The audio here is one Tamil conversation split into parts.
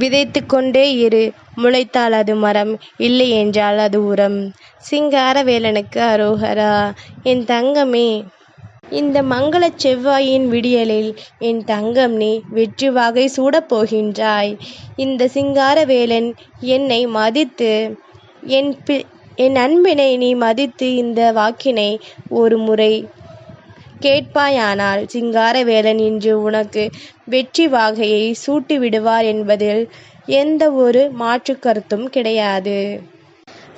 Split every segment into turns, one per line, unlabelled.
விதைத்து கொண்டே இரு முளைத்தால் அது மரம் இல்லை என்றால் அது உரம். சிங்காரவேலனுக்கு அரோகரா. என் தங்கமே இந்த மங்களச் செவ்வாயின் விடியலில் என் தங்கம் நீ வெற்றி வாகை சூடப் போகின்றாய். இந்த சிங்காரவேலன் என்னை மதித்து என் பி என் அன்பினை நீ மதித்து இந்த வாக்கினை ஒரு முறை கேட்பாயானால் சிங்காரவேலன் இன்று உனக்கு வெற்றி வாகையைச் சூட்டிவிடுவார் என்பதில் எந்த ஒரு மாற்றுக் கருத்தும் கிடையாது.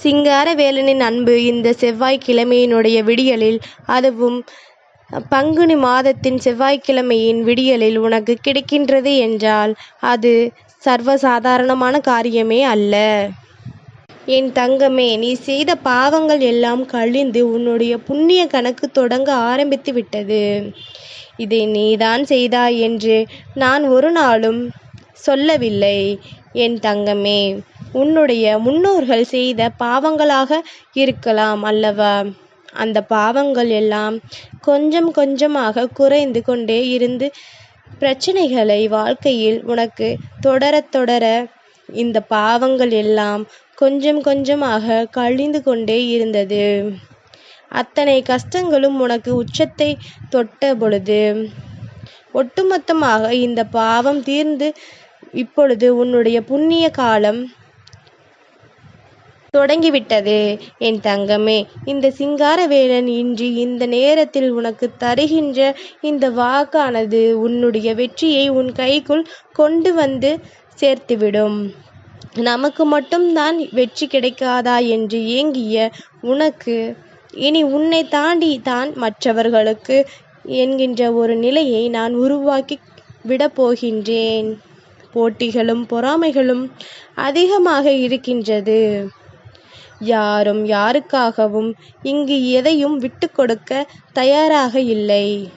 சிங்காரவேலனின் அன்பு இந்த செவ்வாய்க்கிழமையினுடைய விடியலில் அதுவும் பங்குனி மாதத்தின் செவ்வாய்க்கிழமையின் விடியலில் உனக்கு கிடைக்கின்றது என்றால் அது சர்வசாதாரணமான காரியமே அல்ல. என் தங்கமே நீ செய்த பாவங்கள் எல்லாம் கழிந்து உன்னுடைய புண்ணிய கணக்கு தொடங்க ஆரம்பித்து விட்டது. இதை நீதான் செய்தாய் என்று நான் ஒரு நாளும் சொல்லவில்லை என் தங்கமே. உன்னுடைய முன்னோர்கள் செய்த பாவங்களாக இருக்கலாம் அல்லவா? அந்த பாவங்கள் எல்லாம் கொஞ்சம் கொஞ்சமாக குறைந்து கொண்டே இருந்து பிரச்சனைகளை வாழ்க்கையில் உனக்கு தொடரத் தொடர இந்த பாவங்கள் எல்லாம் கொஞ்சம் கொஞ்சமாக கழிந்து கொண்டே இருந்தது. அத்தனை கஷ்டங்களும் உனக்கு உச்சத்தை தொட்ட பொழுது ஒட்டுமொத்தமாக இந்த பாவம் தீர்ந்து இப்பொழுது உன்னுடைய புண்ணிய காலம் தொடங்கிவிட்டது என் தங்கமே. இந்த சிங்காரவேலன் இன்று இந்த நேரத்தில் உனக்கு தருகின்ற இந்த வாக்கானது உன்னுடைய வெற்றியை உன் கைக்குள் கொண்டு வந்து சேர்த்துவிடும். நமக்கு மட்டும்தான் வெற்றி கிடைக்காதா என்று ஏங்கிய உனக்கு இனி உன்னைத் தாண்டி தான் மற்றவர்களுக்கு என்கின்ற ஒரு நிலையை நான் உருவாக்கி விடப் போகின்றேன். போட்டிகளும் பொறாமைகளும் அதிகமாக இருக்கின்றது. யாரும் யாருக்காகவும் இங்கு எதையும் விட்டு கொடுக்க தயாராக இல்லை.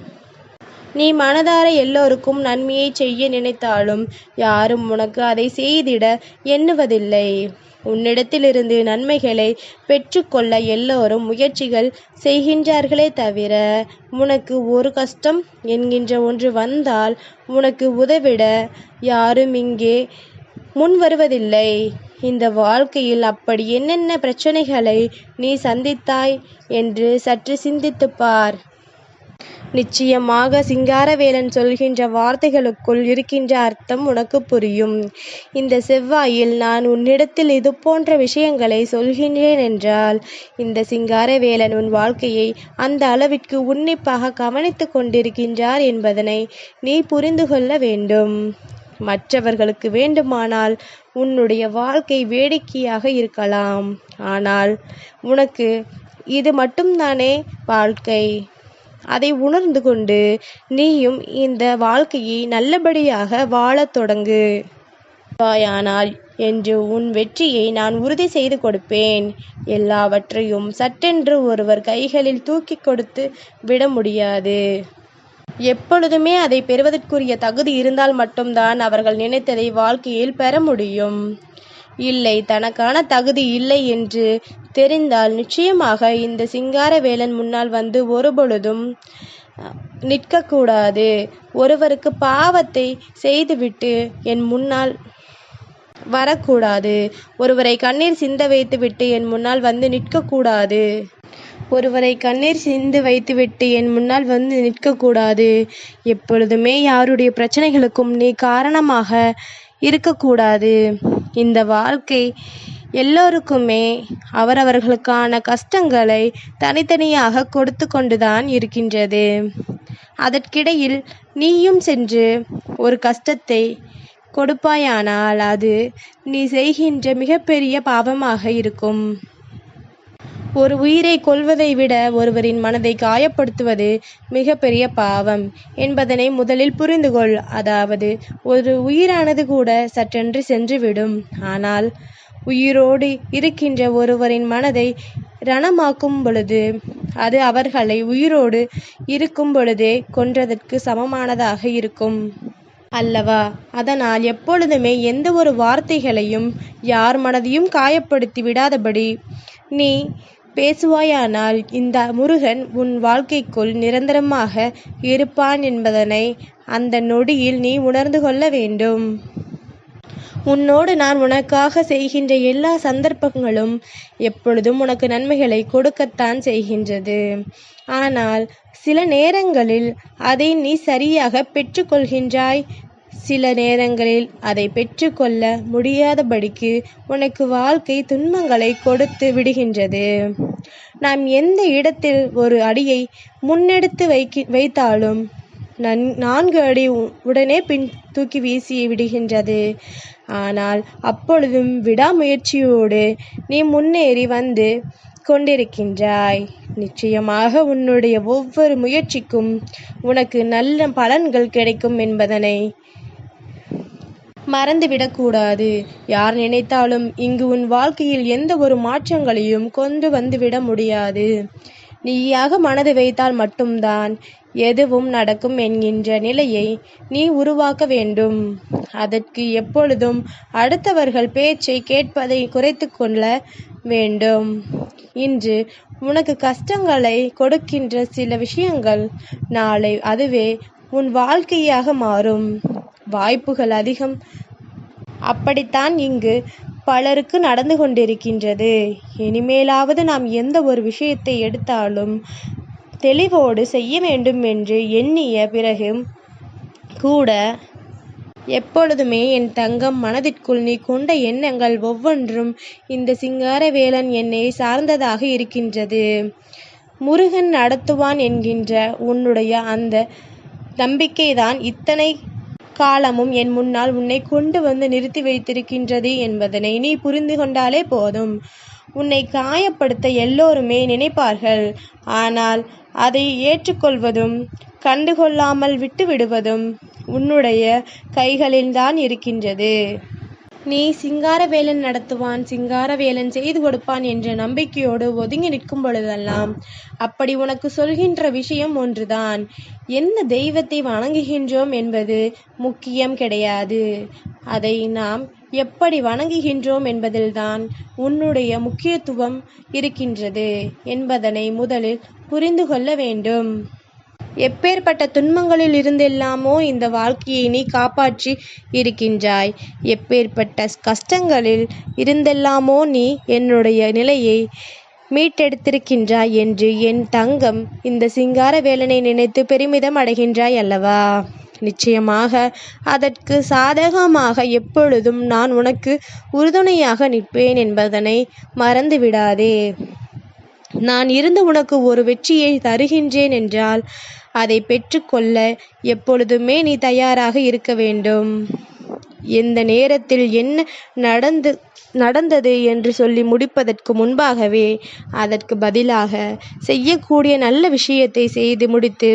நீ மனதார எல்லோருக்கும் நன்மையைச் செய்ய நினைத்தாலும் யாரும் உனக்கு அதை செய்திட எண்ணுவதில்லை. உன்னிடத்திலிருந்து நன்மைகளை பெற்றுக்கொள்ள எல்லோரும் முயற்சிகள் செய்கின்றார்களே தவிர உனக்கு ஒரு கஷ்டம் என்கின்ற ஒன்று வந்தால் உனக்கு உதவிட யாரும் இங்கே முன் வருவதில்லை இந்த வாழ்க்கையில் அப்படி என்னென்ன பிரச்சினைகளை நீ சந்தித்தாய் என்று சற்று சிந்தித்துப்பார் நிச்சயமாக சிங்காரவேலன் சொல்கின்ற வார்த்தைகளுக்குள் இருக்கின்ற அர்த்தம் உனக்கு புரியும். இந்த செவ்வாயில் நான் உன்னிடத்தில் இதுபோன்ற விஷயங்களை சொல்கின்றேன் என்றால் இந்த சிங்காரவேலன் உன் வாழ்க்கையை அந்த அளவிற்கு உன்னிப்பாக கவனித்துக் கொண்டிருக்கின்றார் என்பதனை நீ புரிந்து கொள்ள வேண்டும். மற்றவர்களுக்கு வேண்டுமானால் உன்னுடைய வாழ்க்கை வேடிக்கையாக இருக்கலாம். ஆனால் உனக்கு இது மட்டும்தானே வாழ்க்கை. அதை உணர்ந்து கொண்டு நீயும் இந்த வாழ்க்கையை நல்லபடியாக வாழத் தொடங்கு வாயானால் என்று உன் வெற்றியை நான் உறுதி செய்து கொடுப்பேன். எல்லாவற்றையும் சட்டென்று ஒருவர் கைகளில் தூக்கிக் கொடுத்து விட முடியாது. எப்பொழுதுமே அதை பெறுவதற்குரிய தகுதி இருந்தால் மட்டும்தான் அவர்கள் நினைத்ததை வாழ்க்கையில் பெற முடியும். இல்லை தனக்கான தகுதி இல்லை என்று தெரிந்தால் நிச்சயமாக இந்த சிங்காரவேலன் முன்னால் வந்து ஒருபொழுதும் நிற்கக்கூடாது. ஒருவருக்கு பாவத்தை செய்துவிட்டு என் முன்னால் வரக்கூடாது. ஒருவரை கண்ணீர் சிந்த வைத்துவிட்டு என் முன்னால் வந்து நிற்கக்கூடாது. ஒருவரை கண்ணீர் சிந்து வைத்துவிட்டு என் முன்னால் வந்து நிற்கக்கூடாது. எப்பொழுதுமே யாருடைய பிரச்சனைகளுக்கும் நீ காரணமாக இருக்கக்கூடாது. இந்த வாழ்க்கை எல்லோருக்குமே அவரவர்களுக்கான கஷ்டங்களை தனித்தனியாக கொடுத்து கொண்டுதான் இருக்கின்றது. அதற்கிடையில் நீயும் சென்று ஒரு கஷ்டத்தை கொடுப்பாயானால் அது நீ செய்கின்ற மிகப்பெரிய பாவமாக இருக்கும். ஒரு உயிரை கொல்வதை விட ஒருவரின் மனதை காயப்படுத்துவது மிகப்பெரிய பாவம் என்பதனை முதலில் புரிந்து கொள். அதாவது ஒரு உயிரானது கூட சட்டென்று சென்றுவிடும். ஆனால் உயிரோடு இருக்கின்ற ஒருவரின் மனதை ரணமாக்கும் பொழுது அது அவர்களை உயிரோடு இருக்கும் பொழுதே கொன்றதற்கு சமமானதாக இருக்கும். அல்லவா? அதனால் எப்பொழுதுமே எந்த ஒரு வார்த்தைகளையும் யார் மனதையும் காயப்படுத்தி விடாதபடி நீ பேசுவாயானால் இந்த முருகன் உன் வாழ்க்கைக்குள் நிரந்தரமாக இருப்பான் என்பதனை அந்த நொடியில் நீ உணர்ந்து கொள்ள வேண்டும். உன்னோடு நான் உனக்காக செய்கின்ற எல்லா சந்தர்ப்பங்களும் எப்பொழுதும் உனக்கு நன்மைகளை கொடுக்கத்தான் செய்கின்றது. ஆனால் சில நேரங்களில் அதை நீ சரியாக பெற்றுக்கொள்கின்றாய். சில நேரங்களில் அதை பெற்றுக்கொள்ள முடியாதபடிக்கு உனக்கு வாழ்க்கை துன்பங்களை கொடுத்து விடுகின்றது. நாம் எந்த இடத்தில் ஒரு அடியை முன்னெடுத்து வைக்கி வைத்தாலும் நன் நான்கு அடி உடனே பின் தூக்கி வீசி விடுகின்றது. ஆனால் அப்பொழுதும் விடாமுயற்சியோடு நீ முன்னேறி வந்து கொண்டிருக்கின்றாய். நிச்சயமாக உன்னுடைய ஒவ்வொரு முயற்சிக்கும் உனக்கு நல்ல பலன்கள் கிடைக்கும் என்பதனை மறந்துவிடக்கூடாது. யார் நினைத்தாலும் இங்கு உன் வாழ்க்கையில் எந்த ஒரு மாற்றங்களையும் கொண்டு வந்துவிட முடியாது. நீயாக மனது வைத்தால் மட்டும்தான் எதுவும் நடக்கும் என்கின்ற நிலையை நீ உருவாக்க வேண்டும். அதற்கு எப்பொழுதும் அடுத்தவர்கள் பேச்சை கேட்பதை குறைத்து கொள்ள வேண்டும். இன்று உனக்கு கஷ்டங்களை கொடுக்கின்ற சில விஷயங்கள் நாளை அதுவே உன் வாழ்க்கையாக மாறும். வாய்ப்புகள் அதிகம். அப்படித்தான் இங்கு பலருக்கு நடந்து கொண்டிருக்கின்றது. இனிமேலாவது நாம் எந்த ஒரு விஷயத்தை எடுத்தாலும் தெளிவோடு செய்ய வேண்டும் என்று எண்ணிய பிறகும் கூட எப்பொழுதுமே என் தங்கம் மனதிற்குள் நீ கொண்ட எண்ணங்கள் ஒவ்வொன்றும் இந்த சிங்காரவேலன் என்னை சார்ந்ததாக இருக்கின்றது. முருகன் நடத்துவான் என்கின்ற உன்னுடைய அந்த நம்பிக்கைதான் இத்தனை காலமும் என் முன்னால் உன்னை கொண்டு வந்து நிறுத்தி வைத்திருக்கின்றது என்பதனை நீ புரிந்து கொண்டாலே போதும். உன்னை காயப்படுத்த எல்லோருமே நினைப்பார்கள். ஆனால் அதை ஏற்றுக்கொள்வதும் கண்டுகொள்ளாமல் விட்டுவிடுவதும் உன்னுடைய கைகளில்தான் இருக்கின்றது. நீ சிங்காரவேலன் நடத்துவான் சிங்காரவேலன் செய்து கொடுப்பான் என்ற நம்பிக்கையோடு ஒதுங்கி நிற்கும் பொழுதெல்லாம் அப்படி உனக்கு சொல்கின்ற விஷயம் ஒன்றுதான். என்ன தெய்வத்தை வணங்குகின்றோம் என்பது முக்கியம் கிடையாது. அதை நாம் எப்படி வணங்குகின்றோம் என்பதில்தான் உன்னுடைய முக்கியத்துவம் இருக்கின்றது என்பதனை முதலில் புரிந்து கொள்ள வேண்டும். எப்பேற்பட்ட துன்பங்களில் இருந்தெல்லாமோ இந்த வாழ்க்கையை நீ காப்பாற்றி இருக்கின்றாய். எப்பேற்பட்ட கஷ்டங்களில் இருந்தெல்லாமோ நீ என்னுடைய நிலையை மீட்டெடுத்திருக்கின்றாய் என்று என் தங்கம் இந்த சிங்கார வேலனை நினைத்து பெருமிதம் அடைகின்றாய் அல்லவா? நிச்சயமாக அதற்கு சாதகமாக எப்பொழுதும் நான் உனக்கு உறுதுணையாக நிற்பேன் என்பதனை மறந்துவிடாதே. நான் இருந்து உனக்கு ஒரு வெற்றியை தருகின்றேன் என்றால் அதை பெற்றுக்கொள்ள எப்பொழுதுமே நீ தயாராக இருக்க வேண்டும். எந்த நேரத்தில் என்ன நடந்து நடந்தது என்று சொல்லி முடிப்பதற்கு முன்பாகவே அதற்கு பதிலாக செய்யக்கூடிய நல்ல விஷயத்தை செய்து முடித்து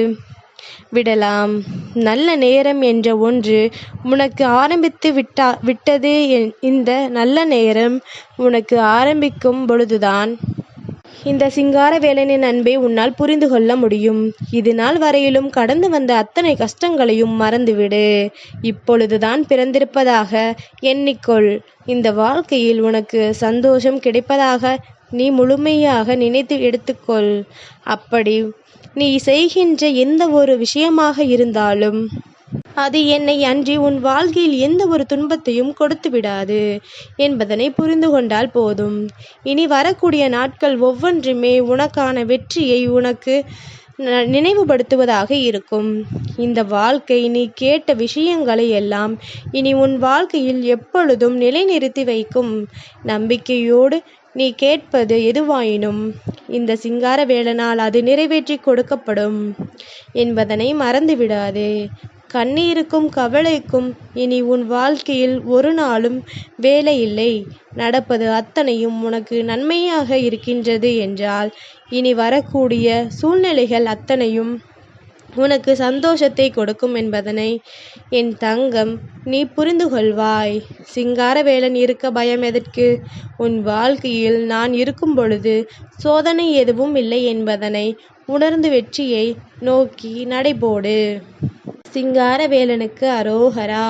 விடலாம். நல்ல நேரம் என்ற ஒன்று உனக்கு ஆரம்பித்து விட்டா விட்டது இந்த நல்ல நேரம் உனக்கு ஆரம்பிக்கும் பொழுதுதான். இந்த சிங்கார வேலனின் அன்பை உன்னால் புரிந்து கொள்ள முடியும். இது நாள் வரையிலும் கடந்து வந்த அத்தனை கஷ்டங்களையும் மறந்துவிடு. இப்பொழுதுதான் பிறந்திருப்பதாக எண்ணிக்கொள். இந்த வாழ்க்கையில் உனக்கு சந்தோஷம் கிடைப்பதாக நீ முழுமையாக நினைத்து எடுத்துக்கொள். அப்படி நீ செய்கின்ற எந்த ஒரு விஷயமாக இருந்தாலும் அது என்னை அன்றி உன் வாழ்க்கையில் எந்த ஒரு துன்பத்தையும் கொடுத்து விடாது என்பதனை புரிந்து கொண்டால் போதும். இனி வரக்கூடிய நாட்கள் ஒவ்வொன்றுமே உனக்கான வெற்றியை உனக்கு நினைவுபடுத்துவதாக இருக்கும். இந்த வாழ்க்கை நீ கேட்ட விஷயங்களை எல்லாம் இனி உன் வாழ்க்கையில் எப்பொழுதும் நிலைநிறுத்தி வைக்கும். நம்பிக்கையோடு நீ கேட்பது எதுவாயினும் இந்த சிங்கார வேலனால் அது நிறைவேற்றி கொடுக்கப்படும் என்பதனை மறந்துவிடாதே. கண்ணீருக்கும் கவலைக்கும் இனி உன் வாழ்க்கையில் ஒரு நாளும் வேலை இல்லை. நடப்பது அத்தனையும் உனக்கு நன்மையாக இருக்கின்றது என்றால் இனி வரக்கூடிய சூழ்நிலைகள் அத்தனையும் உனக்கு சந்தோஷத்தை கொடுக்கும் என்பதனை என் தங்கம் நீ புரிந்து கொள்வாய் சிங்காரவேலன் இருக்க பயம் எதற்கு? உன் வாழ்க்கையில் நான் இருக்கும் பொழுது சோதனை எதுவும் இல்லை என்பதனை உணர்ந்து வெற்றியை நோக்கி நடைபோடு. சிங்காரவேலனுக்கு அரோகரா.